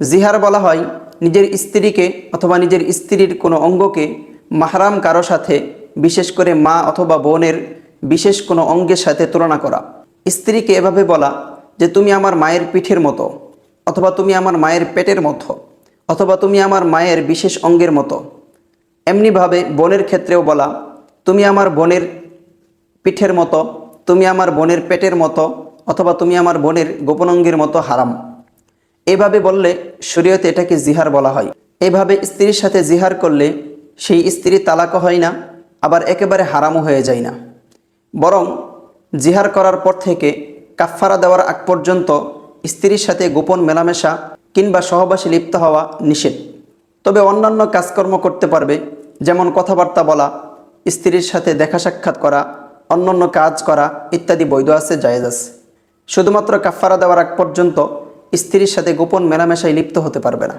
জিহার বলা হয়, নিজের স্ত্রীকে অথবা নিজের স্ত্রীর কোনো অঙ্গকে মাহরাম কারও সাথে, বিশেষ করে মা অথবা বোনের বিশেষ কোনো অঙ্গের সাথে তুলনা করা। স্ত্রীকে এভাবে বলা যে, তুমি আমার মায়ের পিঠের মতো, অথবা তুমি আমার মায়ের পেটের মতো, অথবা তুমি আমার মায়ের বিশেষ অঙ্গের মতো। এমনিভাবে বোনের ক্ষেত্রেও বলা, তুমি আমার বোনের পিঠের মতো, তুমি আমার বোনের পেটের মতো, অথবা তুমি আমার বোনের গোপন অঙ্গের মতো হারাম। এভাবে বললে শরীয়তে এটাকে জিহার বলা হয়। এভাবে স্ত্রীর সাথে জিহার করলে সেই স্ত্রী তালাকও হয় না, আবার একেবারে হারামও হয়ে যায় না। বরং জিহার করার পর থেকে কাফফারা দেওয়ার আগ পর্যন্ত স্ত্রীর সাথে গোপন মেলামেশা কিংবা সহবাসী লিপ্ত হওয়া নিষেধ। তবে অন্যান্য কাজকর্ম করতে পারবে, যেমন কথাবার্তা বলা, স্ত্রীর সাথে দেখা সাক্ষাৎ করা, অন্যান্য কাজ করা ইত্যাদি বৈধ আছে, জায়েজ আছে। শুধুমাত্র কাফফারা দেওয়ার আগ পর্যন্ত স্ত্রীর সাথে গোপন মেলামেশায় লিপ্ত হতে পারবে না।